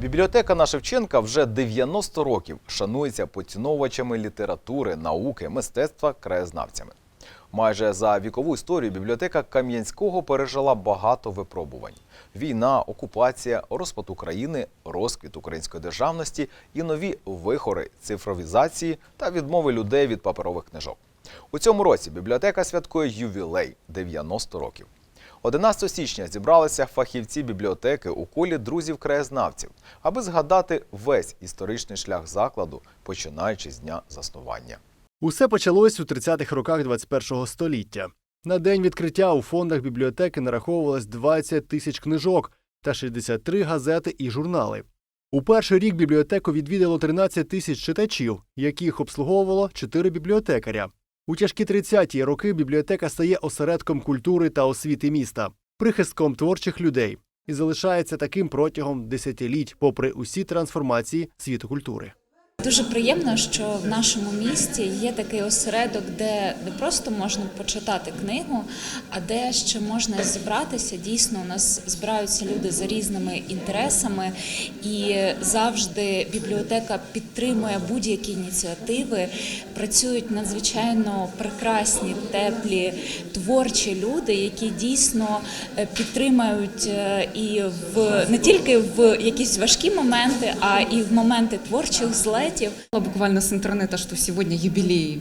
Бібліотека на Шевченка вже 90 років шанується поціновувачами літератури, науки, мистецтва, краєзнавцями. Майже за вікову історію бібліотека Кам'янського пережила багато випробувань: війна, окупація, розпад України, розквіт української державності і нові вихори цифровізації та відмови людей від паперових книжок. У цьому році бібліотека святкує ювілей 90 років. 11 січня зібралися фахівці бібліотеки у колі друзів-краєзнавців, аби згадати весь історичний шлях закладу, починаючи з дня заснування. Усе почалось у 30-х роках 21-го століття. На день відкриття у фондах бібліотеки нараховувалось 20 тисяч книжок та 63 газети і журнали. У перший рік бібліотеку відвідало 13 тисяч читачів, яких обслуговувало 4 бібліотекаря. У тяжкі 30-ті роки бібліотека стає осередком культури та освіти міста, прихистком творчих людей і залишається таким протягом десятиліть, попри усі трансформації світу культури. Дуже приємно, що в нашому місті є такий осередок, де не просто можна почитати книгу, а де ще можна зібратися. Дійсно, у нас збираються люди за різними інтересами, і завжди бібліотека підтримує будь-які ініціативи. Працюють надзвичайно прекрасні, теплі, творчі люди, які дійсно е, підтримують е, і в не тільки в якісь важкі моменти, а і в моменти творчих злетів. Буквально с интернета, что сегодня юбилей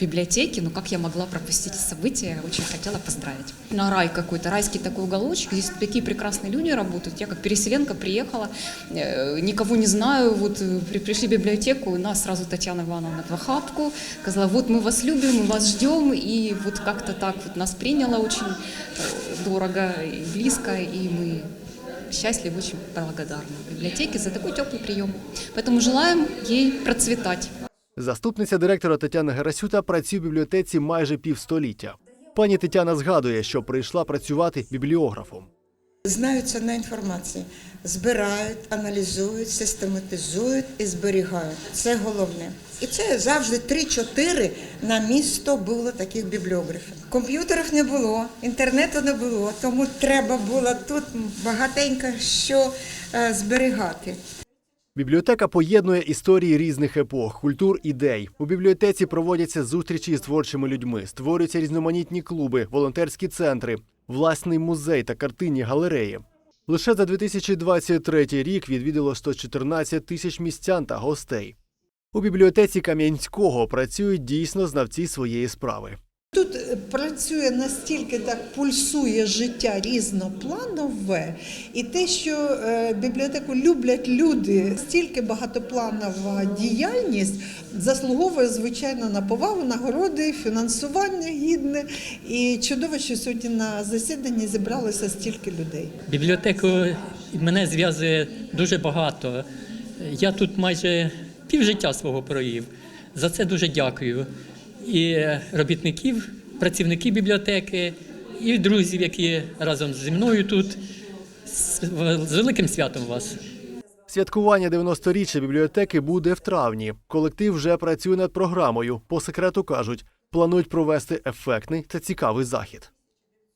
библиотеки, но как я могла пропустить это событие, я очень хотела поздравить. На рай какой-то, райский такой уголочек, здесь такие прекрасные люди работают. Я как переселенка приехала, э, никого не знаю, вот э, при- пришли в библиотеку, и нас сразу Татьяна Ивановна в охапку, сказала, вот мы вас любим, мы вас ждем, и вот как-то так вот нас приняла очень э, дорого и близко, и мы счастливы, очень благодарны библиотеке за такой теплый прием. Поэтому желаем ей процветать. Заступниця директора Тетяна Герасюта працює в бібліотеці майже півстоліття. Пані Тетяна згадує, що прийшла працювати бібліографом. Знають цінна інформація, збирають, аналізують, систематизують і зберігають. Це головне. І це завжди 3-4 на місто було таких бібліографів. Комп'ютерів не було, інтернету не було, тому треба було тут багатенько що е, зберігати. Бібліотека поєднує історії різних епох, культур, ідей. У бібліотеці проводяться зустрічі з творчими людьми, створюються різноманітні клуби, волонтерські центри, власний музей та картинні галереї. Лише за 2023 рік відвідало 114 тисяч містян та гостей. У бібліотеці Кам'янського працюють дійсно знавці своєї справи. Тут е, працює настільки так пульсує життя різнопланове, і те, що е, бібліотеку люблять люди, стільки багатопланова діяльність заслуговує звичайно на повагу, нагороди, фінансування гідне. І чудово, що сьогодні на засіданні зібралося стільки людей. Бібліотеку мене зв'язує дуже багато. Я тут майже півжиття свого провів. За це дуже дякую. І робітників, працівників бібліотеки, і друзів, які разом зі мною тут. З великим святом вас! Святкування 90-річчя бібліотеки буде в травні. Колектив вже працює над програмою. По секрету кажуть, планують провести ефектний та цікавий захід.